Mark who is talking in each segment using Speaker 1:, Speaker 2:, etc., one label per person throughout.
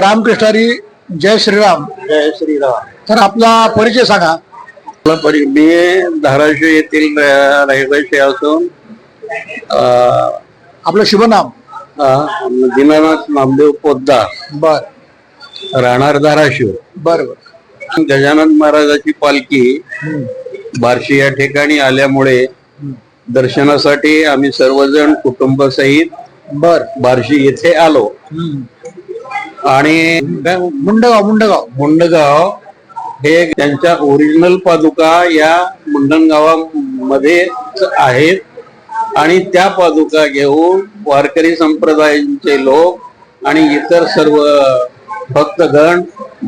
Speaker 1: रामकृष्णारी जय श्रीराम.
Speaker 2: जय श्रीराम.
Speaker 1: तर आपला परिचय सांगा.
Speaker 2: मी धाराशिव येथील रहिवासी असून
Speaker 1: आपलं शुभ नाम?
Speaker 2: अं, दीनानाथ नामदेव पोद्दार
Speaker 1: बर.
Speaker 2: राहणार धाराशिव.
Speaker 1: बर बर.
Speaker 2: गजानन महाराजाची पालखी बार्शी या ठिकाणी आल्यामुळे दर्शनासाठी आम्ही सर्वजण कुटुंबासहित
Speaker 1: बर.
Speaker 2: बार्शी येथे आलो. आणि
Speaker 1: मुंडगाव मुंडगाव.
Speaker 2: मुंडगाव हे त्यांच्या ओरिजिनल पादुका या मुंडणगावामध्ये आहेत. आणि त्या पादुका घेऊन वारकरी संप्रदायांचे लोक आणि इतर सर्व भक्तगण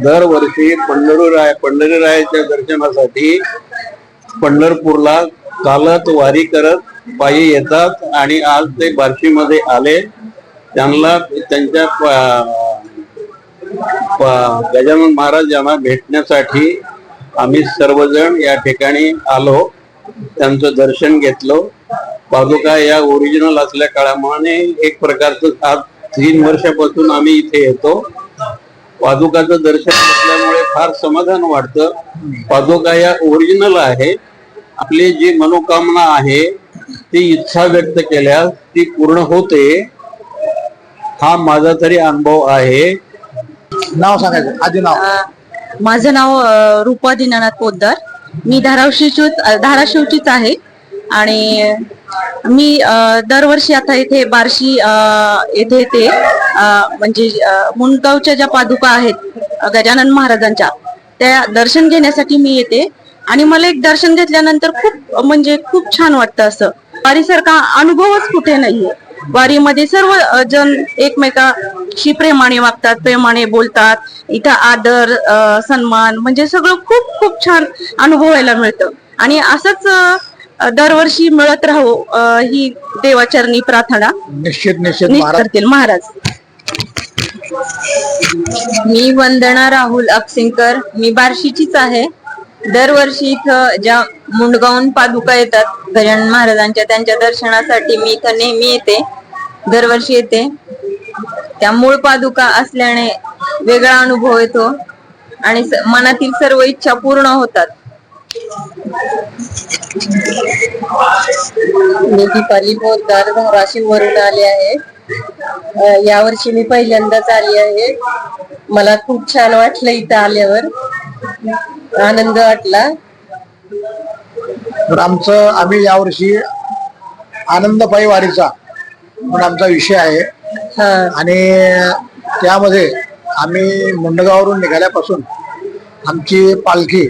Speaker 2: दरवर्षी पंढरीराय पंढरीरायाच्या दर्शनासाठी पंढरपूरला चालत वारी करत पायी येतात. आणि आज ते बार्शीमध्ये आले. त्यांना त्यांच्या गजानन महाराज यांना भेटण्यासाठी आम्ही सर्वजण या ठिकाणी आलो. त्यांचं दर्शन घेतलं. पादुका या ओरिजिनल असल्या काळामुळे एक प्रकारचं आज तीन वर्षापासून आम्ही इथे येतो. पादुकाचं दर्शन घेतल्यामुळे फार समाधान वाटतं. पादुका या ओरिजिनल आहे. आपली जी मनोकामना आहे ती इच्छा व्यक्त केल्यास ती पूर्ण होते. हा माझा तरी अनुभव आहे.
Speaker 1: नाव सांगायचं. आधी नाव.
Speaker 3: माझं नाव अ, रूपा दीनानाथ पोद्दार मी धाराशिवची धाराशिवचीच आहे. आणि मी अ, दरवर्षी आता इथे बार्शी अ, येथे ते अ, म्हणजे अ, मुंडगावच्या ज्या पादुका आहेत अ, गजानन महाराजांच्या त्या दर्शन घेण्यासाठी मी येते. आणि मला एक दर्शन घेतल्यानंतर खूप म्हणजे खूप छान वाटतं असं. वारीसारखा अनुभवच कुठे नाहीये. वारीमध्ये सर्व जण एकमेकाशी प्रेमाने वागतात प्रेमाने बोलतात. इथं आदर सन्मान म्हणजे सगळं खूप खूप छान अनुभवायला मिळतं. आणि असंच दरवर्षी मिळत राहू ही देवाचरणी प्रार्थना.
Speaker 1: निश्चित निश्चित.
Speaker 3: करतील. महाराज. मी वंदना राहुल अपसिंकर मी बार्शीचीच आहे. दरवर्षी इथं ज्या मुंडगावून पादुका येतात गजानन महाराजांच्या त्यांच्या दर्शनासाठी मी इथं नेहमी येते. दरवर्षी येते. त्या मूळ पादुका असल्याने वेगळा अनुभव येतो आणि मनातील सर्व इच्छा पूर्ण होतात. मी दीपाली पोद्दार धाराशिव वरून आले आहे. या यावर्षी मी पहिल्यांदाच आली आहे. मला खूप छान वाटलं इथं आल्यावर. आनंद वाटला.
Speaker 1: आमचं आम्ही यावर्षी आनंद वारीचा पण आमचा विषय आहे. आणि त्यामध्ये आम्ही मुंडगाववरून निघाल्यापासून आमची पालखी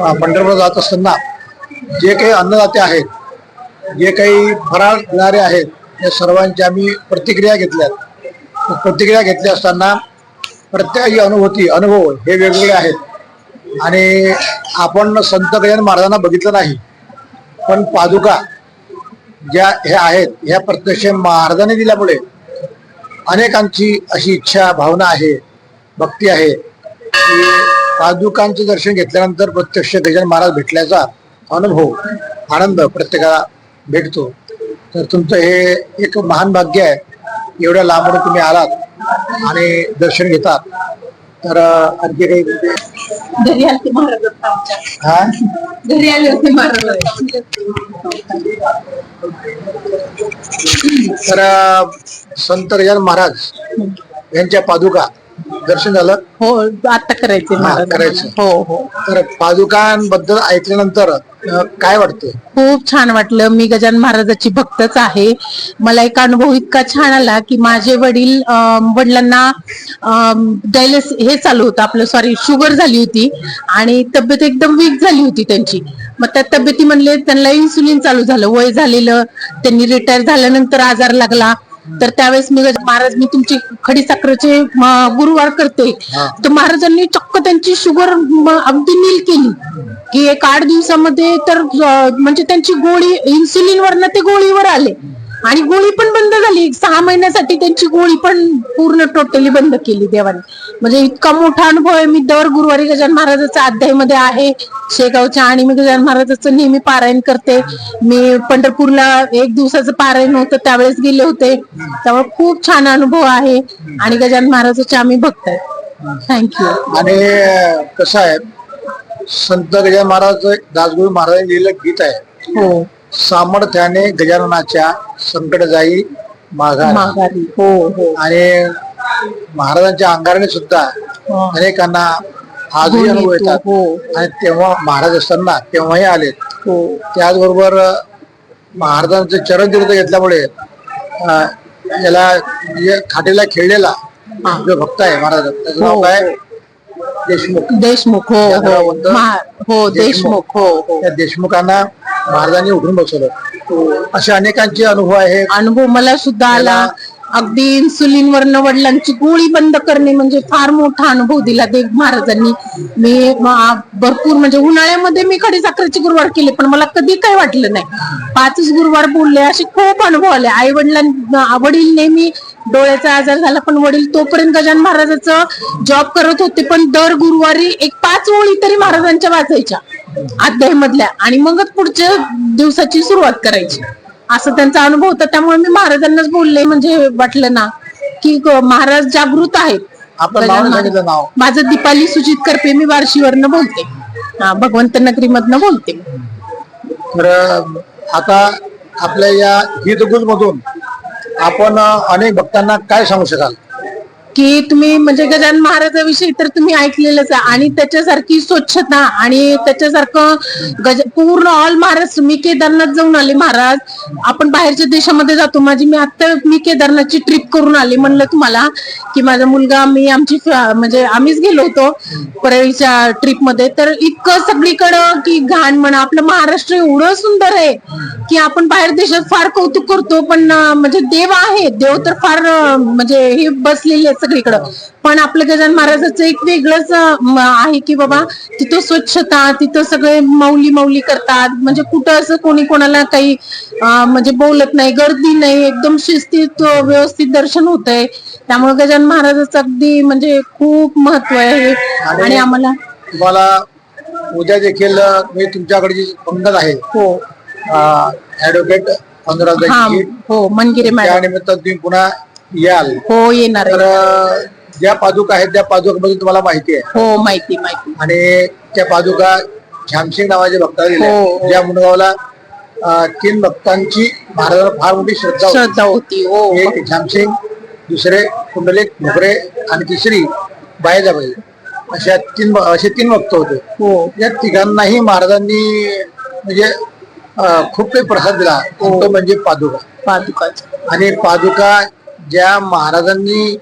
Speaker 1: पंढरपूर जात असताना जे काही अन्नदाते आहेत जे काही फराळ देणारे आहेत या सर्वांची आम्ही प्रतिक्रिया घेतल्यात. प्रतिक्रिया घेतल्या असताना प्रत्येकाची अनुभूती अनुभव हे वेगवेगळे आहेत. आणि आपण संत गजानन महाराजांना बघितलं नाही पण पादुका ज्या हे आहेत ह्या प्रत्यक्ष महाराजांनी दिल्यामुळे अनेकांची अशी इच्छा भावना आहे भक्ती आहे की पादुकांचं दर्शन घेतल्यानंतर प्रत्यक्ष गजानन महाराज भेटल्याचा अनुभव आनंद प्रत्येकाला भेटतो. तर तुमचं हे एक महान भाग्य आहे. एवढ्या लांबून तुम्ही आलात आणि दर्शन घेतात. तर आणखी काही
Speaker 3: घरी आलते महाराज होता आमच्या.
Speaker 1: हा?
Speaker 3: घरी आले होते महाराज
Speaker 1: तर संत गजानन महाराज यांच्या पादुका दर्शन झालं?
Speaker 3: हो आता करायचे
Speaker 1: हा, करायचं.
Speaker 3: हो हो.
Speaker 1: तर पादुकांबद्दल ऐकल्यानंतर अं, काय वाटते
Speaker 4: खूप छान वाटलं. मी गजानन महाराजाची भक्तच आहे. मला एक अनुभव इतका छान आला की माझे वडील अं, वडिलांना डायलिस हे चालू होतं. आपलं सॉरी शुगर झाली होती आणि तब्येत एकदम वीक झाली होती त्यांची. मग त्या तब्येती म्हणले त्यांना इन्सुलिन चालू झालं. वय झालेलं त्यांनी रिटायर झाल्यानंतर आजार लागला. तर त्यावेळेस मी महाराज मी तुमची खडी साखरेचे गुरुवार करते. तर महाराजांनी चक्क त्यांची शुगर अगदी नील केली. की एक आठ दिवसामध्ये तर अं, म्हणजे त्यांची गोळी इन्सुलिन वरनं ते गोळीवर आले. आणि गोळी पण बंद झाली. सहा महिन्यासाठी त्यांची गोळी पण पूर्ण टोटली बंद केली देवाने. म्हणजे इतका मोठा अनुभव आहे. मी दर गुरुवारी गजान महाराजाचा अध्यायमध्ये आहे. शेगावच्या आणि मी गजान महाराजाचं नेहमी पारायण करते. मी पंढरपूरला एक दिवसाचं पारायण होतं त्यावेळेस गेले होते. त्यामुळे खूप छान अनुभव आहे आणि गजान महाराजाचे आम्ही भक्त आहे थँक्यू
Speaker 1: आणि कसं आहे संत गजानन महाराज दासगुरु महाराजांनी लिहिलं गीत आहे.
Speaker 4: हो.
Speaker 1: सामर्थ्याने गजाननाच्या संकट जाई माघार.
Speaker 4: माघारी. हो हो.
Speaker 1: आणि महाराजांच्या अंगाराने सुद्धा
Speaker 4: हो.
Speaker 1: अनेकांना आजही
Speaker 4: गुण
Speaker 1: अनुभव
Speaker 4: येतो,
Speaker 1: येतात.
Speaker 4: हो.
Speaker 1: आणि तेव्हा महाराज असताना तेव्हाही आलेत.
Speaker 4: हो.
Speaker 1: त्याचबरोबर महाराजांचे चरणतीर्थ घेतल्यामुळे अं, याला खाटीला खेळलेला जो भक्त आहे महाराज त्याचं नाव
Speaker 4: हो,
Speaker 1: काय?
Speaker 4: हो.
Speaker 1: देशमुख.
Speaker 4: देशमुख हो हो. हो देशमुख. हो हो.
Speaker 1: त्या देशमुखांना महाराजांनी उठून बसवलं. असे अनेकांचे अनुभव आहेत.
Speaker 4: अनुभव मला सुद्धा आला अगदी इन्सुलिन वडिलांची गोळी बंद करणे म्हणजे फार मोठा अनुभव दिला देव महाराजांनी. मी भरपूर म्हणजे उन्हाळ्यामध्ये मी खडी साखरेचे गुरुवार केले पण मला कधी काही वाटलं नाही. पाचच गुरुवार बोलले असे खूप अनुभव आले. आई वडिलांना वडील नेहमी डोळ्याचा आजार झाला पण वडील तोपर्यंत गजान महाराजाचं जॉब करत होते पण दर गुरुवारी एक पाच ओळी तरी महाराजांच्या वाचायच्या. अध्याय मधल्या आणि मगच पुढच्या दिवसाची सुरुवात करायची. असं त्यांचा अनुभव होता. त्यामुळे मी महाराजांनाच बोलले म्हणजे वाटलं ना की महाराज जागृत आहेत.
Speaker 1: आपलं नाव
Speaker 4: माझं दीपाली सुजित करपे मी बार्शीवरनं बोलते. हा भगवंत नगरीमधनं बोलते.
Speaker 1: तर आता आपल्या या गीतगुज मधून आपण अनेक भक्तांना काय सांगू शकाल?
Speaker 4: की तुम्ही म्हणजे गजानन महाराजाविषयी तर तुम्ही ऐकलेलंच आहे. आणि त्याच्यासारखी स्वच्छता आणि त्याच्यासारखं गज पूर्ण ऑल महाराष्ट्र मी केदारनाथ जाऊन आले महाराज. आपण बाहेरच्या देशामध्ये जातो. माझी मी आता मी केदारनाथची ट्रिप करून आले म्हणलं तुम्हाला की माझा मुलगा मी आमची म्हणजे आम्हीच गेलो होतो परळीच्या ट्रिपमध्ये. तर इतकं सगळीकडं की घाण म्हणा आपलं महाराष्ट्र एवढं सुंदर आहे की आपण बाहेर देशात फार कौतुक करतो. पण म्हणजे देव आहे. देव तर फार म्हणजे हे बसलेले सगळीकडं पण आपलं गजान महाराजाचं एक वेगळंच आहे की बाबा तिथं स्वच्छता तिथं सगळे माऊली माऊली करतात. म्हणजे कुठं असं कोणी कोणाला काही म्हणजे बोलत नाही गर्दी नाही एकदम शिस्तीत व्यवस्थित दर्शन होतंय. त्यामुळे गजान महाराजाचं अगदी म्हणजे खूप महत्त्व आहे आणि आम्हाला
Speaker 1: तुम्हाला उद्या देखील मी तुमच्याकडे जी पंगत आहे
Speaker 4: हो.
Speaker 1: ऍडव्होकेट
Speaker 4: हा हो मनगिरे
Speaker 1: त्या निमित्त तुम्ही पुन्हा याल.
Speaker 4: हो येणार
Speaker 1: तर
Speaker 4: आहे
Speaker 1: ज्या पादुका आहेत त्या पादुकाबद्दल तुम्हाला माहिती आहे.
Speaker 4: हो माहिती माहिती.
Speaker 1: आणि त्या पादुका श्यामसिंग नावाचे भक्ताला दिल्या
Speaker 4: हो, हो.
Speaker 1: ज्या मुंडगावला अं, तीन भक्तांची महाराजांना फार मोठी श्रद्धा होती.
Speaker 4: श्रद्धा होती हो.
Speaker 1: एक श्यामसिंग दुसरे कुंडलिक भोकरे आणि तिसरी बायजाबाई. अशा तीन असे तीन भक्त होते.
Speaker 4: हो.
Speaker 1: या तिघांनाही महाराजांनी म्हणजे अं, खूप काही प्रसाद दिला. तो म्हणजे पादुका.
Speaker 4: पादुकाच.
Speaker 1: आणि पादुका ज्या महाराजांनी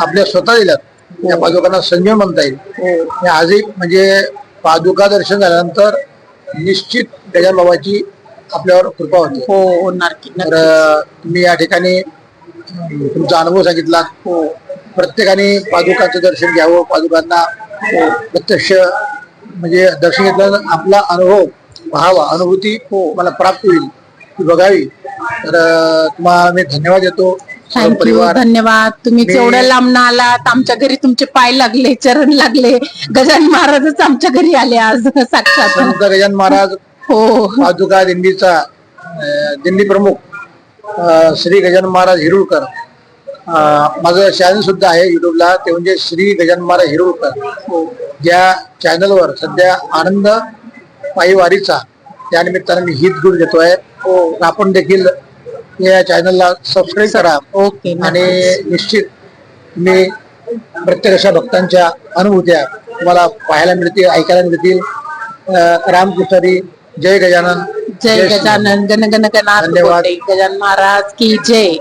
Speaker 1: आपल्या स्वतः दिल्यात त्या पादुकांना संजय म्हणता येईल.
Speaker 4: हो.
Speaker 1: हे आजही म्हणजे पादुका दर्शन झाल्यानंतर निश्चित गजान बाबाची आपल्यावर कृपा होते.
Speaker 4: हो
Speaker 1: तर तुम्ही या ठिकाणी तुमचा अनुभव सांगितला.
Speaker 4: हो.
Speaker 1: प्रत्येकाने पादुकाचं दर्शन घ्यावं पादुकांना प्रत्यक्ष म्हणजे दर्शन घेतल्यानंतर आपला अनुभव पाहावा अनुभूती मला प्राप्त होईल ती बघावी. तर तुम्हाला मी धन्यवाद देतो.
Speaker 4: थँक्यू
Speaker 1: परिवार.
Speaker 4: धन्यवाद. तुम्ही
Speaker 1: मी-
Speaker 4: केवढ्या लांब आलात. आमच्या घरी तुमचे पाय लागले चरण लागले. गजान महाराजच आमच्या घरी आले आज साक्षात.
Speaker 1: संत गजान महाराज
Speaker 4: हो.
Speaker 1: पादुका दिंडीचा अं, दिंडी प्रमुख अं, श्री गजानन महाराज हिरुळकर. अं, माझं चॅनल सुद्धा आहे युट्यूबला ते म्हणजे श्री गजानन महाराज हिरुळकर. ज्या चॅनलवर सध्या आनंद पायीवारीचा त्या निमित्ताने मी हित गुरु देतोय तर आपण देखील या चॅनलला सबस्क्राईब करा.
Speaker 4: ओके
Speaker 1: आणि निश्चित तुम्ही प्रत्येक अशा भक्तांच्या अनुभूत्या तुम्हाला पाहायला मिळतील ऐकायला मिळतील. रामकृष्णारी जय गजानन.
Speaker 4: जय गजानन. गण गण गणात
Speaker 1: धन्यवाद.
Speaker 4: गजानन महाराज की जय.